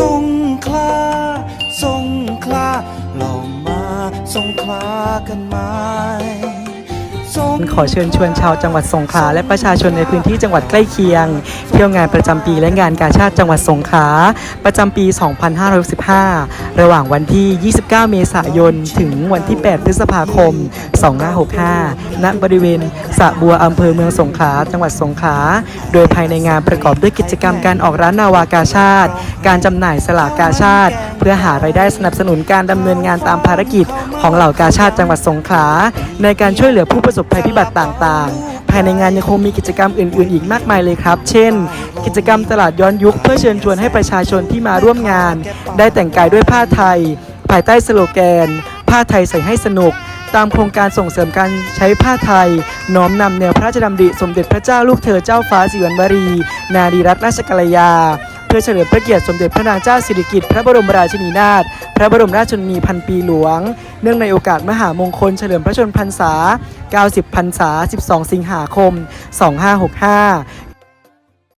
สงขลาสงขลาลองมาสงขลากันไหมขอเชิญชวนชาวจังหวัดสงขลาและประชาชนในพื้นที่จังหวัดใกล้เคียง เที่ยวงานประจำปีและงานกาชาติจังหวัดสงขลาประจำปี 2565 ระหว่างวันที่ 29 เมษายน ถึงวันที่ 8 พฤษภาคม 2565 ณ บริเวณ สระบัวอำเภอเมืองสงขลาจังหวัดสงขลาโดยภายในงานประกอบด้วยกิจกรรมการออกร้านนาวากาชาติ การจำหน่ายสลากกาชาติ เพื่อหารายได้สนับสนุนการดำเนินงานตามภารกิจ ของเหล่ากาชาติจังหวัดสงขลาในการช่วยเหลือผู้ประสบภัยพิบัติต่างๆภายในงานยังคงมีกิจกรรมอื่น ๆ อีกมากมายเลยครับ เช่น กิจกรรมตลาดย้อนยุคเพื่อเชิญชวนให้ประชาชนที่มาร่วมงาน ได้แต่งกายด้วยผ้าไทย ภายใต้สโลแกน ผ้าไทยใส่ให้สนุก ตามโครงการส่งเสริมการใช้ผ้าไทย น้อมนำแนวพระราชดำริสมเด็จพระเจ้าลูกเธอเจ้าฟ้าสิริวัณวรี นารีรัตนราชกัลยา เพื่อเฉลิมพระเกียรติสมเด็จพระนางเจ้าสิริกิติ์พระบรมราชินีนาถพระบรมราชชนนีพันปีหลวง เนื่องในโอกาสมหามงคลเฉลิมพระชนมพรรษา 90 พรรษา 12 สิงหาคม 2565